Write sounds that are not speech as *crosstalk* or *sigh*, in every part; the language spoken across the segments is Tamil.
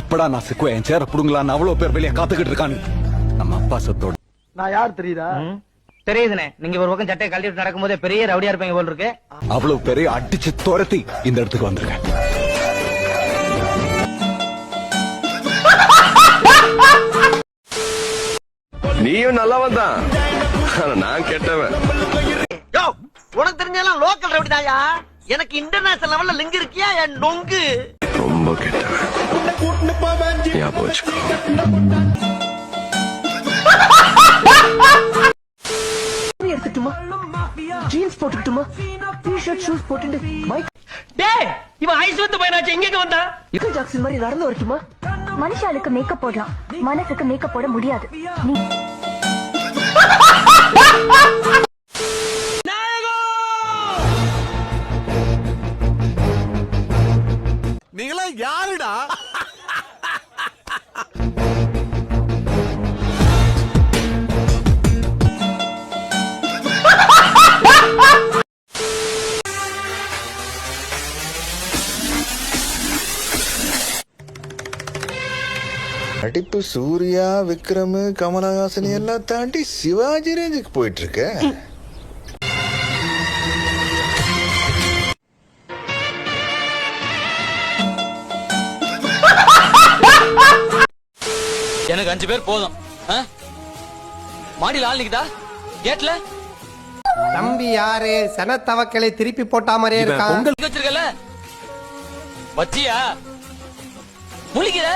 எப்படா நான் சிக்குவேன்? என் சேர புடுங்கலான்னு அவ்வளவு பேர் வெளியே காத்துக்கிட்டு இருக்கானு. நம்ம அப்பா சொத்தோட. நான் யார் தெரியுதா? தெரியுதுண்ணே. நீங்க ஒரு பக்கம் சட்டையை கழட்டிட்டு நடக்கும்போதே பெரிய ரவுடியா இருப்பீங்க போல் இருக்கு. அவ்வளவு பேரை அடிச்சு துரத்தி இந்த இடத்துக்கு வந்திருக்கேன். நீயும் நல்லவன் தான். நான் கெட்டவன். யோ உனக்கு தெரிஞ்செல்லாம் லோக்கல் ரவுடி தாயா எனக்கு இன்டர்நேஷனல் லெவல்ல லிங்க் இருக்கியா என் நொங்கு? ரொம்ப கெட்டவன். ஞாபகம் வச்சுக்கோ எடுத்துட்டுமா? ஜீன்ஸ் போட்டுக்கிட்டுமா டி-ஷர்ட் ஷூஸ் போட்டுட்டு மைக் டேய் இவன் ஐஸ் வந்து பையனாச்சு எங்க வந்தா? மைக்கேல் ஜாக்சன் மாதிரி நடந்து வரட்டுமா? மனுஷாளுக்கு மேக்கப் போடலாம். மனசுக்கு மேக்கப் போட முடியாது. நீ நடிப்பு சூர்யா விக்ரம் கமலஹாசன் எல்லாம் தாண்டி சிவாஜி ரேஞ்சுக்கு போயிட்டு இருக்க எனக்கு அஞ்சு பேர் போதும். ஆ? மாடியில் ஆள் நிக்குதா? கேட்ல? தம்பி யாரு? சனத்தவக்களை திருப்பி போட்டா மாதிரியே இருக்கான் வச்சிருக்கல வச்சியா? முழிக்கிற?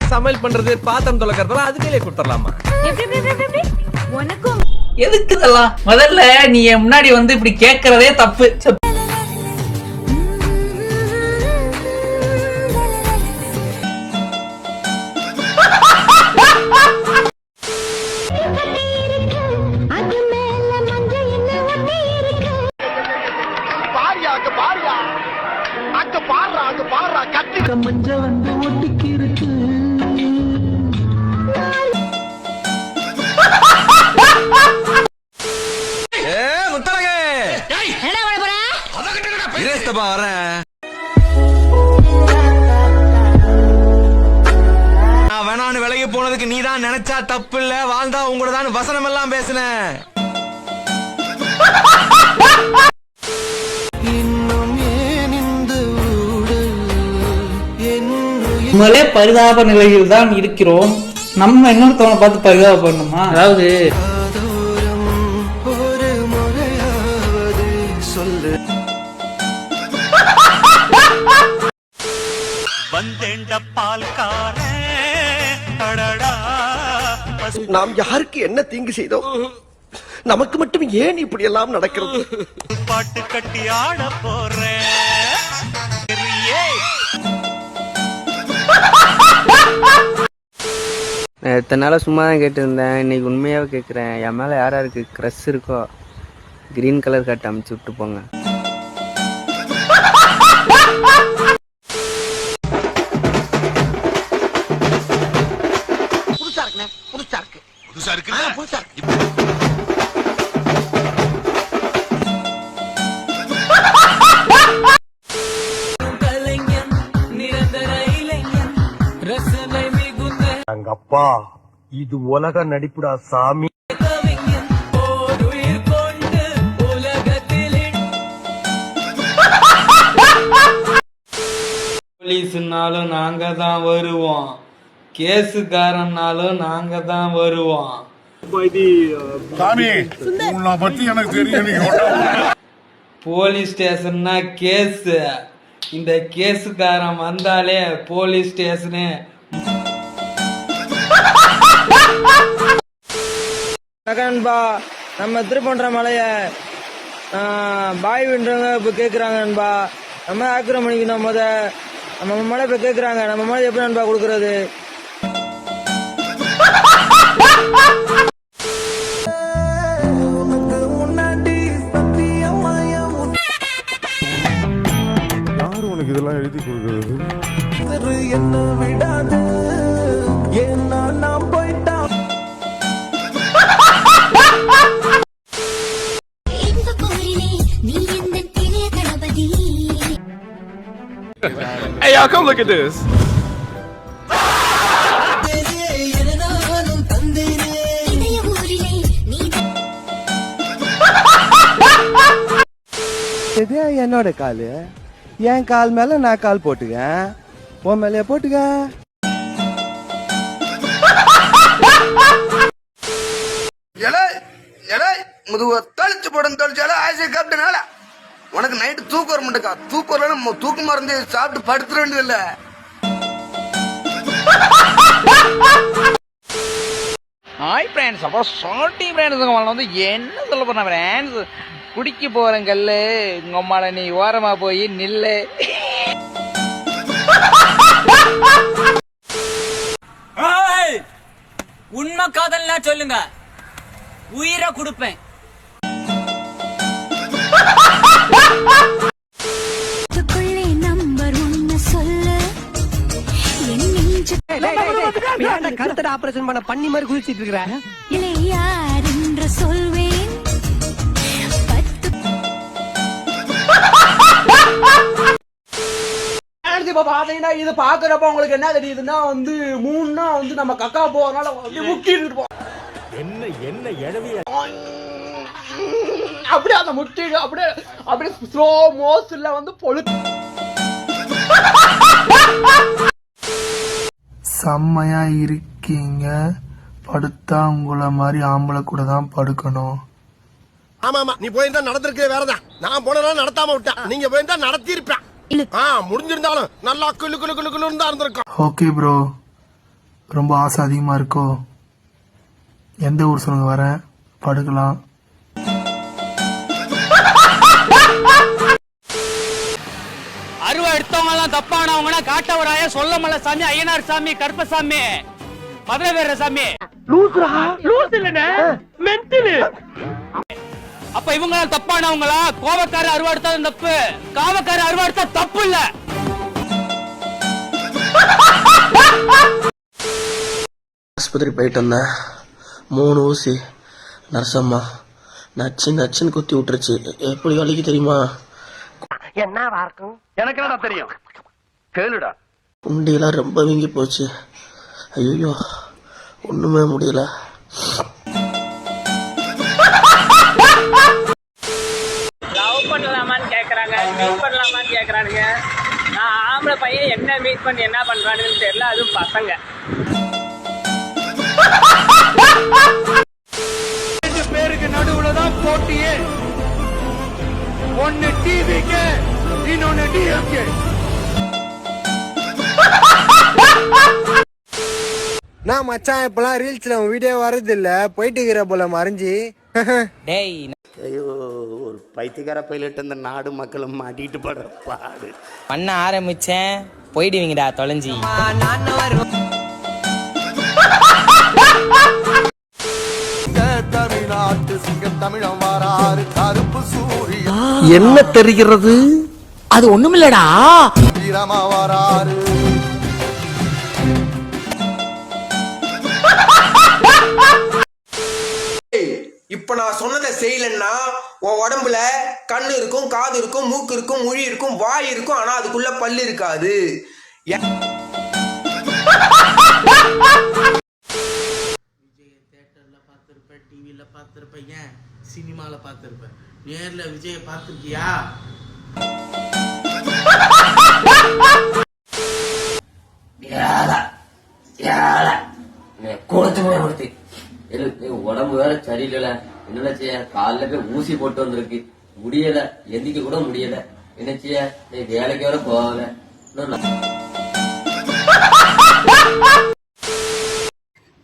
சமையல் பண்றது பாத்திரம் தொலைக்கிறதெல்லாம் அது கையிலே கொடுத்துடலாமா உனக்கும். எதுக்கு இதெல்லாம்? முதல்ல நீ முன்னாடி வந்து இப்படி கேக்குறதே தப்பு. வரேன் நான் வேணான்னு விலகி போனதுக்கு நீ தான் நினைச்சா தப்பு இல்ல வாழ்ந்தா உங்களோட தான் வசனம் எல்லாம் பேசினேன். நம்மளே பரிதாப நிலையில் தான் இருக்கிறோம். நம்ம இன்னொருத்தவனை பார்த்து பரிதாபப்படணுமா? அதாவது நாம் யாருக்கு என்ன தீங்கு செய்தோம் நமக்கு மட்டும் ஏன் இப்படி எல்லாம் நடக்கிறது நான் எத்தனை நாளாக சும்மா தான் கேட்டிருந்தேன். இன்னைக்கு உண்மையாகவே கேட்குறேன் என் மேலே யார் யாருக்கு க்ரஷ் இருக்கோ க்ரீன் கலர் கட் அமைச்சு விட்டு போங்க. அப்பா இது உலக நடிப்புடா சாமி. போலீஸ்னாலும் நாங்க தான் வருவோம். கேஸுக்காரன்னாலும் நாங்க தான் வருவோம் போலீஸ் ஸ்டேஷன்னா கேஸ். இந்த கேஸுக்காரன் வந்தாலே போலீஸ் ஸ்டேஷனு நண்பா நம்ம திருப்பன்ற மலைய பாய் வின்றவங்க இப்போ கேட்குறாங்க நண்பா. நம்ம ஆக்கிரமணிக்கணும் முத. நம்ம மலை இப்போ கேட்குறாங்க நம்ம மலை எப்படி நண்பா கொடுக்குறது? யாரு உனக்கு இதெல்லாம் எழுதி கொடுக்கறது? எங்க போறினே Hey, y'all, come look at this. இது என்னோட கால். என் கால் மேல நான் கால் போட்டுக்கேன். உன் மேலே போட்டுக்க முதுவ தளிச்சு போடும் தளிச்சால ஆசை காப்பிட்டனால உனக்கு நைட்டு தூக்கம் வர மாட்டேக்கா. தூக்கம் வரல தூக்கம் மருந்து சாப்பிட்டு படுத்துட வேண்டியதில்ல. ஹாய் ஃப்ரெண்ட்ஸ் அப்புறம் சாட்டி ஃப்ரெண்ட்ஸுங்க அவன் வந்து என்ன சொல்ல போறேன் ஃப்ரெண்ட்ஸ் குடிக்க போறேன் கல்லு உங்க அம்மால நீ ஓரமா போய் நில்லு. உண்மை காதல்னா சொல்லுங்க. உயிரை கொடுப்பேன். கருத்தட ஆபரேஷன் பண்ண பண்ணி மாதிரி குதிச்சிட்டு இருக்கிற. இல்லை யார் என்று சொல்வேன். இப்ப பாத்தீங்கன்னா இது பாக்குறப்ப உங்களுக்கு என்ன தெரியுதுன்னா வந்து மூணுனா வந்து நம்ம கக்கா போறதுனால வந்து முக்கிட்டு என்ன என்ன அப்படியே அந்த முட்டி அப்படியே அப்படியே ஸ்லோ மோஷன்ல வந்து பொழு செம்மையா இருக்கீங்க. படுத்தா உங்களை மாதிரி ஆம்பளை கூட தான் படுக்கணும். ஆமா ஆமா நீ போயிருந்தா நடந்திருக்கே வேறதான் நான் போனா நடத்தாம விட்டேன் நீங்க போயிருந்தா நடத்தி இருப்பேன் ஆ முடிஞ்சிருந்தாலும் நல்லா குளு குளு குளு குளுன்னு தான் இருந்திருக்கும். ஓகே ப்ரோ ரொம்ப ஆசை அதிகமா இருக்கோ? எந்த ஊர் சொல்லுங்க வரேன். படுக்கலாம். எடுத்தவங்க எல்லாம் தப்பானவங்கன்னா காட்டவராய சொல்லமல்ல சாமி ஐயனார் சாமி கருப்பசாமி. மதுரை சாமி. அப்ப இவங்க எல்லாம் தப்பானவங்களா கோவக்கார அருவா எடுத்தா தப்பு காவக்கார அருவா எடுத்தா தப்பு. இல்ல. ஆஸ்பத்திரி போயிட்டு வந்தேன். மூணு ஊசி. நர்சம்மா. நச்சு நச்சுன்னு குத்தி விட்டுருச்சு. எப்படி வலிக்கு தெரியுமா? எனக்கு என்னடா தெரியும்? கேளுடா. குண்டியெல்லாம் ரொம்ப வீங்கி போச்சு. ஐயோ ஒண்ணுமே முடியல. லவ் பண்ணலாமான்னு கேக்குறாங்க மீட் பண்ணலாமான்னு கேக்குறானுங்க. நான் ஆம்பளை பையன் என்ன மீட் பண்ணி என்ன பண்றானுன்னு தெரியல அதுவும் பசங்க. ரெண்டு பேருக்கு நடுவுல தான் போட்டியே. டிவிக்கு இன்னொன்னு டிஎம்கே நான் மச்சான் இப்பெல்லாம் ரீல்ஸ்ல வீடியோ வரது இல்ல போயிட்டு இருக்கிற போல மறைஞ்சி. *laughs* டேய் ஐயோ ஒரு பைத்தியக்கார பைலட் இந்த நாடு மக்களும் மாட்டிட்டு படுற பாடு. பண்ண ஆரம்பிச்சேன். போயிடுவீங்கடா தொலைஞ்சி. *laughs* தமிழ்நாட்டு சிங்கம் தமிழம் வாராறு கருப்பு சூரிய என்ன தெரிகிறது? அது ஒண்ணுமில்லடா. வீரமா வாராறு. இப்ப நான் சொன்னதை செய்யலன்னா உன் உடம்புல கண்ணு இருக்கும் காது இருக்கும் மூக்கு இருக்கும் மொழி இருக்கும் வாய் இருக்கும் ஆனா அதுக்குள்ள பல்லு இருக்காது. பார்த்துருப்ப ஏன்? சினிமால பார்த்துருப்ப நேர்ல விஜய பார்த்துருக்கியா? உடம்பு வேற சரியில்லை என்ன செய்ய? காலைல போய் ஊசி போட்டு வந்திருக்கு. முடியல. எந்திக்க கூட முடியல. என்ன செய்ய? நீ வேலைக்கு வேற போகல.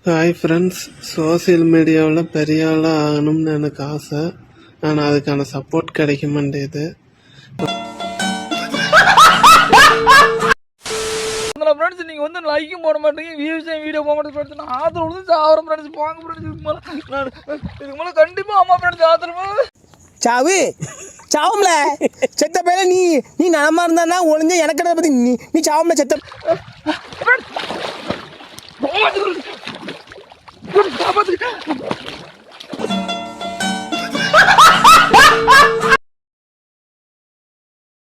ஹாய் ஃப்ரெண்ட்ஸ் சோசியல் மீடியாவில் பெரிய ஆளாக ஆகணும்னு எனக்கு ஆசை. ஆனால் அதுக்கான சப்போர்ட் கிடைக்க மாட்டேது ஃப்ரெண்ட்ஸ் நீங்க வந்து லைக்கும் போட மாட்டீங்க வியூஸ் வீடியோ போக மாட்டேங்க ஃப்ரெண்ட்ஸ் நான் ஆதரவு வந்து சாவரம் ஃப்ரெண்ட்ஸ் வாங்க ஃப்ரெண்ட்ஸ் இதுக்கு மேல நான் இதுக்கு மேல கண்டிப்பா ஆமா ஃப்ரெண்ட்ஸ் ஆதரவு. சாவு சாவும்ல. செத்த பேர நீ நீ நலமா இருந்தா ஒளிஞ்ச எனக்கு பத்தி நீ நீ சாவும்ல செத்த 아버지 *laughs*